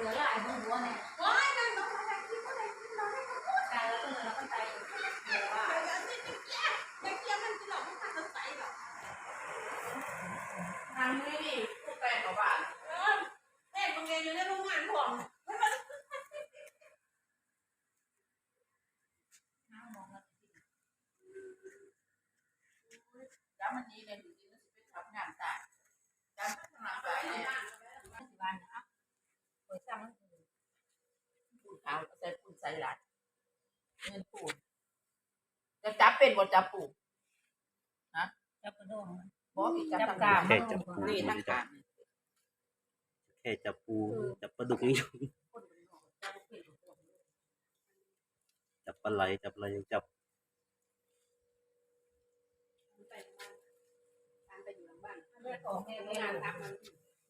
เสือหลายบนหัวเนี่ยว้ายนั่นน้องมาจากที่ก็ได้ที่เราได้ก็พูดตายแล้วก็เลยเราก็ใจเสือว่าไปแล้วนี่จะแก้จะแก้มันจะหลอกไม่ทันจะใส่หรอกทางนี้นี่ผู้แปลงของบ้านเออแม่บางเรียนอยู่ในโรงงานผมแล้วมันนี้เลยจริงๆแล้วสิไปทำงานแตายจ้าทำงานตายเนี่ย สิบวันนะเปิดซ้ำ ปูนขาวใส่ปูนใส่หลัดเงินปูนจะจับ เป็นบทจับปูจับกระโดงบอกอีกจับจับกากามมแค่จับปูนี่ทั้งกลางแค่จับปูจับปลาดุกยังอยู่จับปลาไหลจับอะไรยังจับไปอยู่หลังบ้านมันจะออกแม่โรแม่งงานทำมัน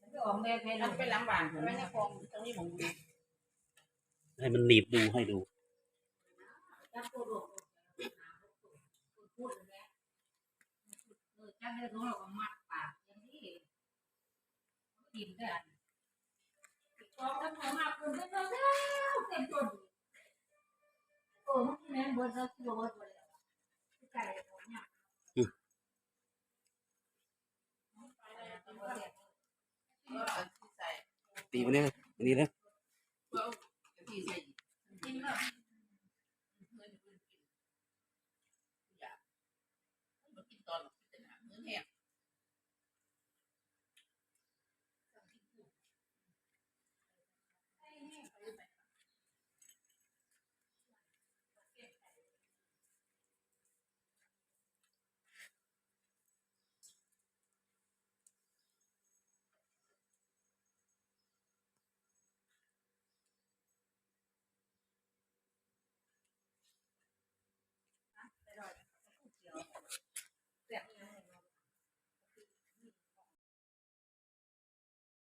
มันจะออกแม่แม่นั่นเป็นหลังบ้านผมไม่ใช่คลองตรงนี้ผมให้มันหนีบดูให้ดูจับกระโดง พูดเลยเออจับไม่ได้รู้หรอกมัดปากอย่างนี้กินได้กองแล้วพอมาคุณเต็มแล้วเต็มตัวโอ้มันแม่เบิร์ดแล้วที่บอกว่าตัวเดียวไก่ของเนี่ยที่ใส่ตีมันเนี่ยนนี้นะ